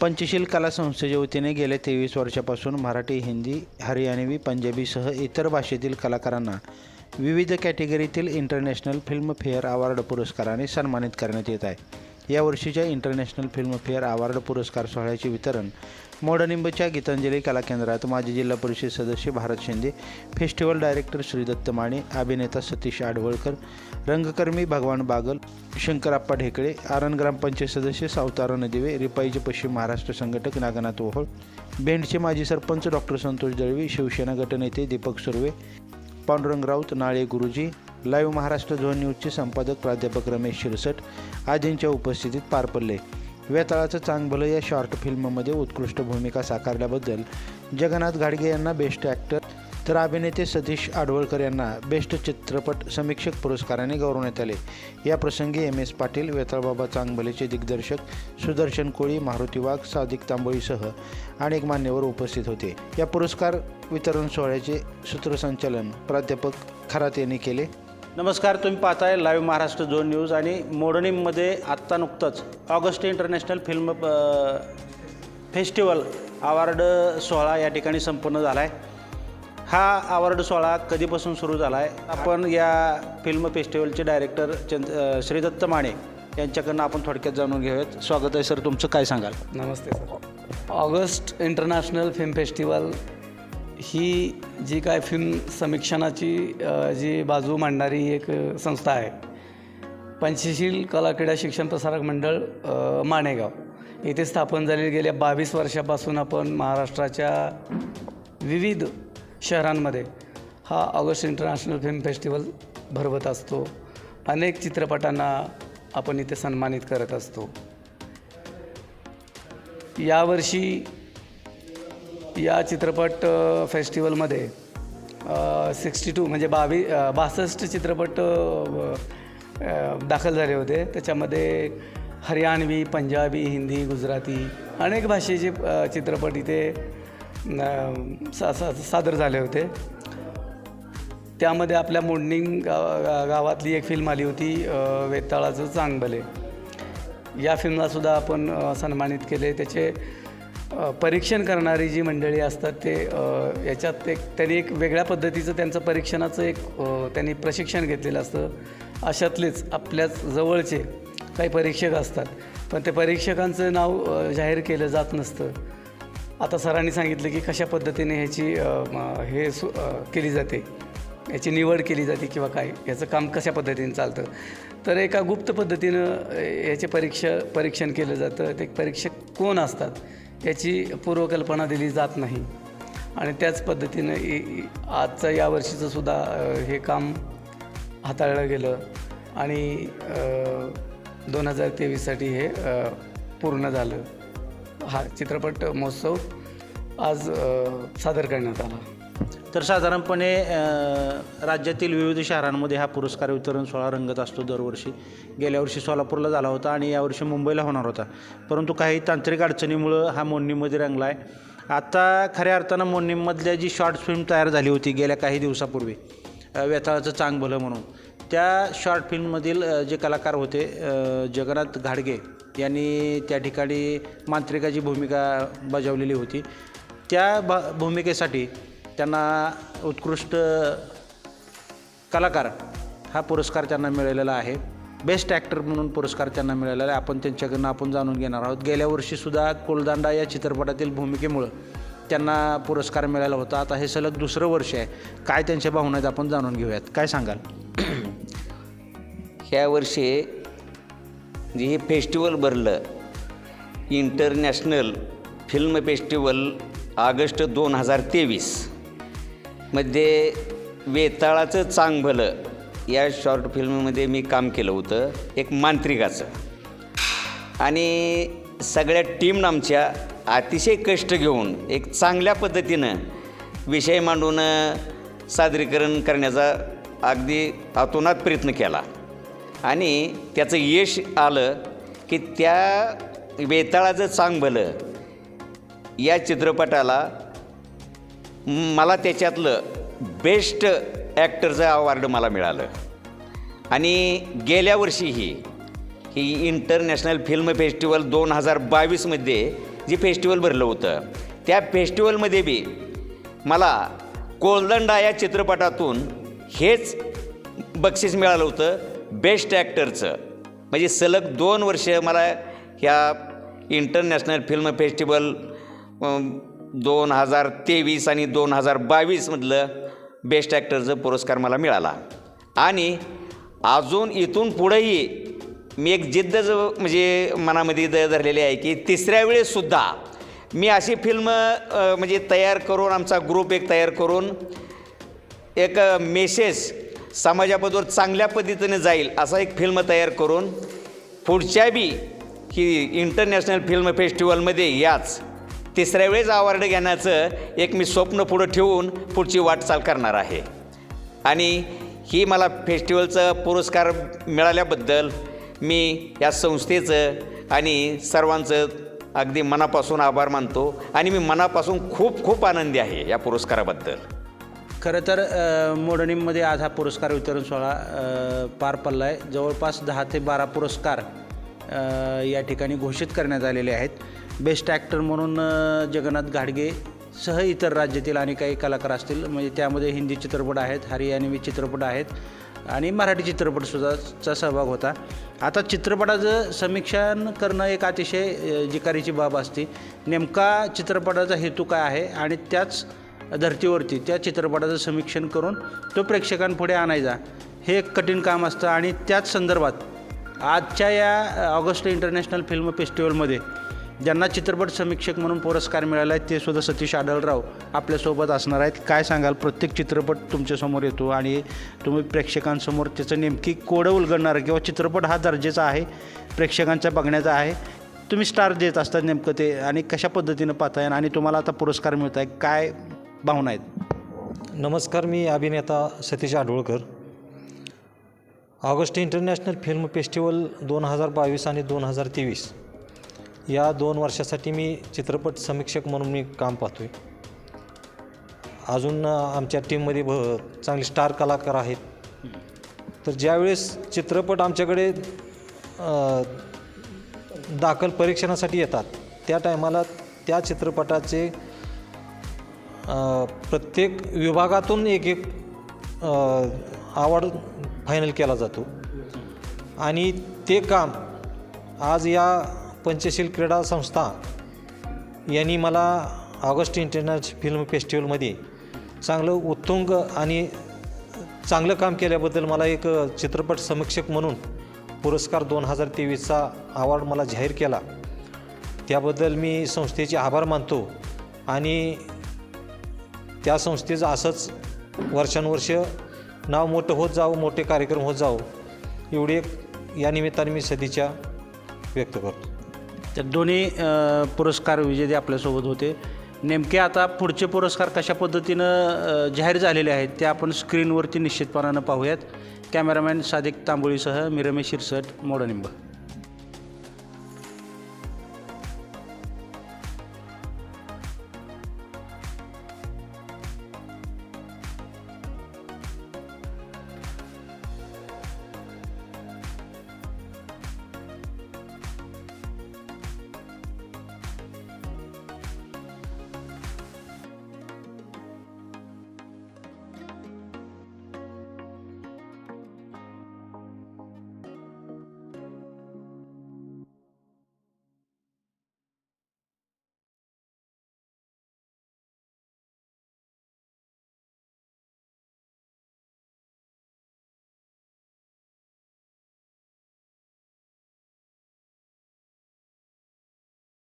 पंचशील कला संस्थेच्या वतीने गेल्या तेवीस वर्षापासून मराठी हिंदी हरियाणवी पंजाबीसह इतर भाषेतील कलाकारांना विविध कॅटेगरीतील इंटरनॅशनल फिल्मफेअर अवॉर्ड पुरस्काराने सन्मानित करण्यात येत आहे. यावर्षीच्या इंटरनॅशनल फिल्मफेअर अवॉर्ड पुरस्कार सोहळ्याचे वितरण मोडनिंबच्या गीतांजली कला केंद्रात माजी जिल्हा परिषद सदस्य भारत शिंदे फेस्टिवल डायरेक्टर श्रीदत्त माने अभिनेता सतीश आडवळकर रंगकर्मी भगवान बागल शंकरप्पा ढेकळे आरण ग्रामपंचायत सदस्य सावतारा नदिवे रिपाईचे पश्चिम महाराष्ट्र संघटक नागनाथ ओहोळ बेंडचे माजी सरपंच डॉक्टर संतोष दळवी शिवसेना गटनेते दीपक सुर्वे पांडुरंग राऊत नाळे गुरुजी लाईव्ह महाराष्ट्र झोन न्यूजचे संपादक प्राध्यापक रमेश शिरसट आदींच्या उपस्थितीत पार पडले. वेताळाचं चांगभलं या शॉर्ट फिल्ममध्ये उत्कृष्ट भूमिका साकारल्याबद्दल जगन्नाथ घाडगे यांना बेस्ट ॲक्टर तर अभिनेते सतीश आडवळकर यांना बेस्ट चित्रपट समीक्षक पुरस्काराने गौरवण्यात आले. या प्रसंगी एम एस पाटील वेताळबाबा चांगभलेचे दिग्दर्शक सुदर्शन कोळी मारुती वाघ सादिक तांबोळीसह अनेक मान्यवर उपस्थित होते. या पुरस्कार वितरण सोहळ्याचे सूत्रसंचालन प्राध्यापक खरात यांनी केले. नमस्कार तुम्ही पाहताय लाईव्ह महाराष्ट्र झोन न्यूज आणि मोडणीमध्ये आत्ता नुकतंच August international film festival award सोहळा या ठिकाणी संपन्न झाला आहे हा अवॉर्ड सोहळा कधीपासून सुरू झाला आहे आपण या फिल्म फेस्टिवलचे डायरेक्टर चंद श्रीदत्त माने यांच्याकडनं आपण थोडक्यात जाणून घेऊयात. स्वागत आहे सर तुमचं काय सांगाल? नमस्ते sir. August international film festival ही जी काय फिल्म समीक्षणाची जी बाजू मांडणारी एक संस्था आहे पंचशील कला क्रीडा शिक्षण प्रसारक मंडळ माणेगाव. येथे स्थापन झालेली गेल्या बावीस वर्षापासून आपण महाराष्ट्राच्या विविध शहरांमध्ये हा ऑगस्ट इंटरनॅशनल फिल्म फेस्टिवल भरवत असतो. अनेक चित्रपटांना आपण इथे सन्मानित करत असतो. यावर्षी या चित्रपट फेस्टिवलमध्ये सिक्स्टी टू म्हणजे बावी बासष्ट चित्रपट दाखल झाले होते. त्याच्यामध्ये हरियाणवी पंजाबी हिंदी गुजराती अनेक भाषेचे चित्रपट इथे सा सा सादर झाले होते. त्यामध्ये आपल्या मोडणिंग गाव गा- गावातली एक फिल्म आली होती वेताळाचं चांगभले. या फिल्मलासुद्धा आपण सन्मानित केले. त्याचे परीक्षण करणारी जी मंडळी असतात ते याच्यात एक त्यांनी एक वेगळ्या पद्धतीचं त्यांचं परीक्षणाचं एक त्यांनी प्रशिक्षण घेतलेलं असतं. अशातलेच आपल्याच जवळचे काही परीक्षक असतात. पण ते परीक्षकांचं नाव जाहीर केलं जात नसतं. आता सरांनी सांगितलं की कशा पद्धतीने ह्याची हे सु केली जाते. याची निवड केली जाते किंवा काय याचं काम कशा पद्धतीने चालतं. तर एका गुप्त पद्धतीनं याचे परीक्षा परीक्षण केलं जातं. ते परीक्षक कोण असतात? याची पूर्वकल्पना दिली जात नाही. आणि त्याच पद्धतीनं आजचं या वर्षीचं सुद्धा हे काम हाताळलं गेलं. आणि दोन हजार तेवीससाठी हे पूर्ण झालं. हा चित्रपट महोत्सव आज सादर करण्यात आला. तर साधारणपणे राज्यातील विविध शहरांमध्ये हा पुरस्कार वितरण सोहळा रंगत असतो दरवर्षी. गेल्या वर्षी सोलापूरला झाला होता आणि यावर्षी मुंबईला होणार होता. परंतु काही तांत्रिक अडचणीमुळं हा मोडणीमध्ये रंगला आहे आता खऱ्या अर्थानं मोडणीमधल्या जी शॉर्ट फिल्म तयार झाली होती गेल्या काही दिवसापूर्वी वेताळाचं चांग भलं म्हणून त्या शॉर्ट फिल्ममधील जे कलाकार होते जगन्नाथ घाडगे यांनी त्या ठिकाणी मांत्रिकाची भूमिका बजावलेली होती. त्या भ भूमिकेसाठी त्यांना उत्कृष्ट कलाकार हा पुरस्कार त्यांना मिळालेला आहे. बेस्ट ॲक्टर म्हणून पुरस्कार त्यांना मिळालेला आहे. आपण त्यांच्याकडनं आपण जाणून घेणार आहोत. गेल्या वर्षीसुद्धा कोलदांडा या चित्रपटातील भूमिकेमुळं त्यांना पुरस्कार मिळाला होता. आता हे सलग दुसरं वर्ष आहे. काय त्यांच्या भावना आहेत आपण जाणून घेऊयात. काय सांगाल? ह्या वर्षी जे हे फेस्टिवल भरलं इंटरनॅशनल फिल्म फेस्टिवल ऑगस्ट दोन हजार तेवीस. मध्ये वेताळाचं चांग भलं या शॉर्ट फिल्ममध्ये मी काम केलं होतं एक मांत्रिकाचं. आणि सगळ्या टीम आमच्या अतिशय कष्ट घेऊन एक चांगल्या पद्धतीनं विषय मांडून सादरीकरण करण्याचा अगदी अतोनात प्रयत्न केला. आणि त्याचं यश आलं की त्या वेताळाचं चांग भलं या चित्रपटाला मला त्याच्यातलं बेस्ट ॲक्टरचं अवॉर्ड मला मिळालं. आणि गेल्या वर्षीही ही इंटरनॅशनल फिल्म फेस्टिवल दोन हजार बावीसमध्ये जे फेस्टिवल भरलं होतं त्या फेस्टिवलमध्ये बी मला कोलदंडा या चित्रपटातून हेच बक्षीस मिळालं होतं बेस्ट ॲक्टरचं म्हणजे सलग दोन वर्ष मला ह्या इंटरनॅशनल फिल्म फेस्टिवल दोन हजार तेवीस आणि दोन हजार बावीसमधलं बेस्ट ॲक्टरचं पुरस्कार मला मिळाला. आणि अजून इथून पुढंही मी एक जिद्द ज म्हणजे मनामध्ये द धरलेली आहे की तिसऱ्या वेळेससुद्धा मी अशी फिल्म म्हणजे तयार करून आमचा ग्रुप एक तयार करून एक मेसेज समाजाबरोबर चांगल्या पद्धतीने जाईल असा एक फिल्म तयार करून पुढच्या बी ही इंटरनॅशनल फिल्म फेस्टिवलमध्ये याच तिसऱ्या वेळेस अवॉर्ड घेण्याचं एक मी स्वप्न पुढं ठेवून पुढची वाटचाल करणार आहे. आणि ही मला फेस्टिवलचं पुरस्कार मिळाल्याबद्दल मी या संस्थेचं आणि सर्वांचं अगदी मनापासून आभार मानतो आणि मी मनापासून खूप खूप आनंदी आहे या पुरस्काराबद्दल. खरं तर मोडणीमध्ये आज हा पुरस्कार वितरण सोहळा पार पडला आहे जवळपास दहा ते बारा पुरस्कार या ठिकाणी घोषित करण्यात आलेले आहेत. बेस्ट ॲक्टर म्हणून जगन्नाथ घाडगे सह इतर राज्यातील आणि काही कलाकार असतील. म्हणजे त्यामध्ये हिंदी चित्रपट आहेत हरियाणवी चित्रपट आहेत आणि मराठी चित्रपटसुद्धा चा सहभाग होता. आता चित्रपटाचं समीक्षण करणं एक अतिशय जिकारीची बाब असते. नेमका चित्रपटाचा हेतू काय आहे आणि त्याच धर्तीवरती त्या चित्रपटाचं समीक्षण करून तो प्रेक्षकांपुढे आणायचा हे एक कठीण काम असतं. आणि त्याच संदर्भात आजच्या या ऑगस्ट इंटरनॅशनल फिल्म फेस्टिवलमध्ये ज्यांना चित्रपट समीक्षक म्हणून पुरस्कार मिळाला आहे ते सुद्धा सतीश आढळराव आपल्यासोबत असणार आहेत. काय सांगाल? प्रत्येक चित्रपट तुमच्यासमोर येतो आणि तुम्ही प्रेक्षकांसमोर त्याचं नेमकी कोडं उलगडणार किंवा चित्रपट हा दर्जेचा आहे प्रेक्षकांच्या बघण्याचा आहे. तुम्ही स्टार देत असतात नेमकं ते आणि कशा पद्धतीनं पाहताय आणि तुम्हाला आता पुरस्कार मिळत आहे काय भावना आहेत? नमस्कार मी अभिनेता Satish Adolkar August international film festival दोन हजार बावीस आणि दोन हजार तेवीस. या दोन वर्षासाठी मी चित्रपट समीक्षक म्हणून मी काम पाहतो आहे अजून आमच्या टीममध्ये भ चांगले स्टार कलाकार आहेत. तर ज्यावेळेस चित्रपट आमच्याकडे दाखल परीक्षणासाठी येतात त्या टायमाला त्या चित्रपटाचे प्रत्येक विभागातून एक एक आवड फायनल केला जातो. आणि ते काम आज या पंचशील क्रीडा संस्था यांनी मला ऑगस्ट इंटरनॅशनल फिल्म फेस्टिवलमध्ये चांगलं उत्तुंग आणि चांगलं काम केल्याबद्दल मला एक चित्रपट समीक्षक म्हणून पुरस्कार दोन हजार तेवीसचा अवॉर्ड मला जाहीर केला. त्याबद्दल मी संस्थेचे आभार मानतो आणि त्या संस्थेचं असंच वर्षानुवर्ष नाव मोठं होत जावं मोठे कार्यक्रम होत जावं एवढी एक या निमित्ताने मी सदिच्छा व्यक्त करतो. तर दोन्ही पुरस्कार विजेते आपल्यासोबत होते. नेमके आता पुढचे पुरस्कार कशा पद्धतीनं जाहीर झालेले आहेत ते आपण स्क्रीनवरती निश्चितपणानं पाहूयात. कॅमेरामॅन सादिक तांबोळीसह मी रमेश शिरसट मोडनिंब.